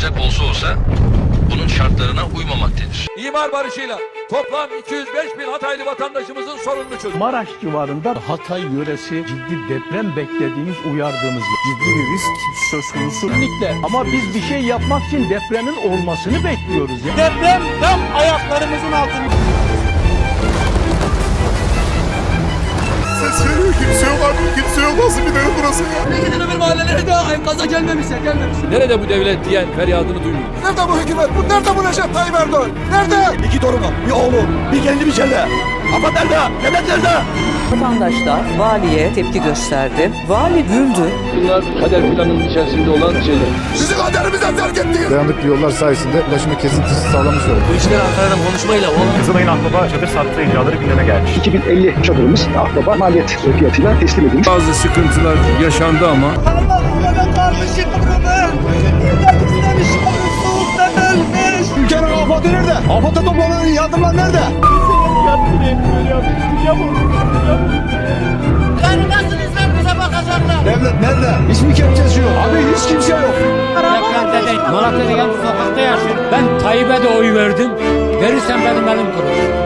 ancak olsa olsa bunun şartlarına uymamaktadır. İmar barışıyla toplam 205 bin Hataylı vatandaşımızın sorununu çözdük. Maraş civarında Hatay yöresi ciddi deprem beklediğimiz, uyardığımız ciddi bir risk söz konusu. kesinlikle. Ama biz bir şey yapmak için depremin olmasını bekliyoruz ya. Deprem tam ayaklarımızın altında. Nasıl bir derim burası ya. Nerede bu devlet diyen feryadını duyuyor. Nerede bu hükümet? Bu nerede bu Recep Tayyip Erdoğan? Nerede? İki torunu, bir oğlu, bir kendi bir çelle. Ama nerede? Devlet nerede? Vatandaşlar valiye tepki gösterdi. Vali güldü. Bunlar kader planının içerisinde olan şeyler. Bizi kaderimize terk ettiniz. Dayanıklı yollar sayesinde ulaşımı kesintisiz sağlamış olduk. Bu işler Ankara'nın konuşmayla olmaz. Kızılay'ın akbaba çadır sattığı iddiaları gündeme gelmiş. 2050 çadırımız Akbaba maliyet fiyatıyla teslim edilmiş. Bazı sıkıntılar yaşandı ama Ülkenin afatı nerede? Afata toplanan yardımlar nerede? Devlet nerede? Hiç mi kepçesi yok? Abi hiç kimse yok. Malatya'da yan sokakta yaşıyorum. Ben Tayyip'e de oy verdim. Verirsen benim elim kırılır.